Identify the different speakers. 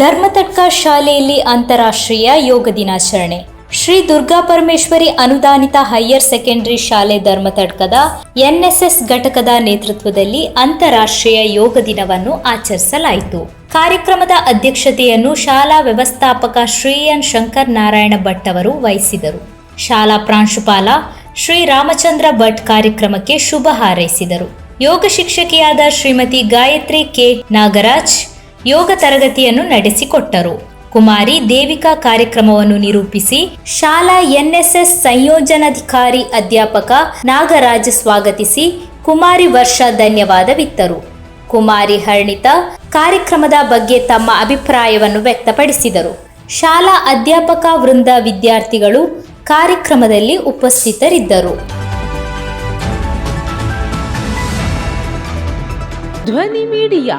Speaker 1: ಧರ್ಮತಡ್ಕ ಶಾಲೆಯಲ್ಲಿ ಅಂತಾರಾಷ್ಟ್ರೀಯ ಯೋಗ ದಿನಾಚರಣೆ. ಶ್ರೀ ದುರ್ಗಾ ಪರಮೇಶ್ವರಿ ಅನುದಾನಿತ ಹೈಯರ್ ಸೆಕೆಂಡರಿ ಶಾಲೆ ಧರ್ಮತಡ್ಕದ ಎನ್ಎಸ್ಎಸ್ ಘಟಕದ ನೇತೃತ್ವದಲ್ಲಿ ಅಂತಾರಾಷ್ಟ್ರೀಯ ಯೋಗ ದಿನವನ್ನು ಆಚರಿಸಲಾಯಿತು. ಕಾರ್ಯಕ್ರಮದ ಅಧ್ಯಕ್ಷತೆಯನ್ನು ಶಾಲಾ ವ್ಯವಸ್ಥಾಪಕ ಶ್ರೀ ಎನ್ ಶಂಕರ್ ನಾರಾಯಣ ಭಟ್ ಅವರು ವಹಿಸಿದರು. ಶಾಲಾ ಪ್ರಾಂಶುಪಾಲ ಶ್ರೀ ರಾಮಚಂದ್ರ ಭಟ್ ಕಾರ್ಯಕ್ರಮಕ್ಕೆ ಶುಭ ಹಾರೈಸಿದರು. ಯೋಗ ಶಿಕ್ಷಕಿಯಾದ ಶ್ರೀಮತಿ ಗಾಯತ್ರಿ ಕೆ ನಾಗರಾಜ್ ಯೋಗ ತರಗತಿಯನ್ನು ನಡೆಸಿಕೊಟ್ಟರು. ಕುಮಾರಿ ದೇವಿಕಾ ಕಾರ್ಯಕ್ರಮವನ್ನು ನಿರೂಪಿಸಿ ಶಾಲಾ ಎನ್ಎಸ್ಎಸ್ ಸಂಯೋಜನಾಧಿಕಾರಿ ಅಧ್ಯಾಪಕ ನಾಗರಾಜ್ ಸ್ವಾಗತಿಸಿ ಕುಮಾರಿ ವರ್ಷ ಧನ್ಯವಾದವಿತ್ತರು. ಕುಮಾರಿ ಹರ್ಣಿತ ಕಾರ್ಯಕ್ರಮದ ಬಗ್ಗೆ ತಮ್ಮ ಅಭಿಪ್ರಾಯವನ್ನು ವ್ಯಕ್ತಪಡಿಸಿದರು. ಶಾಲಾ ಅಧ್ಯಾಪಕ ವೃಂದ ವಿದ್ಯಾರ್ಥಿಗಳು ಕಾರ್ಯಕ್ರಮದಲ್ಲಿ ಉಪಸ್ಥಿತರಿದ್ದರು.
Speaker 2: ಧ್ವನಿ ಮೀಡಿಯಾ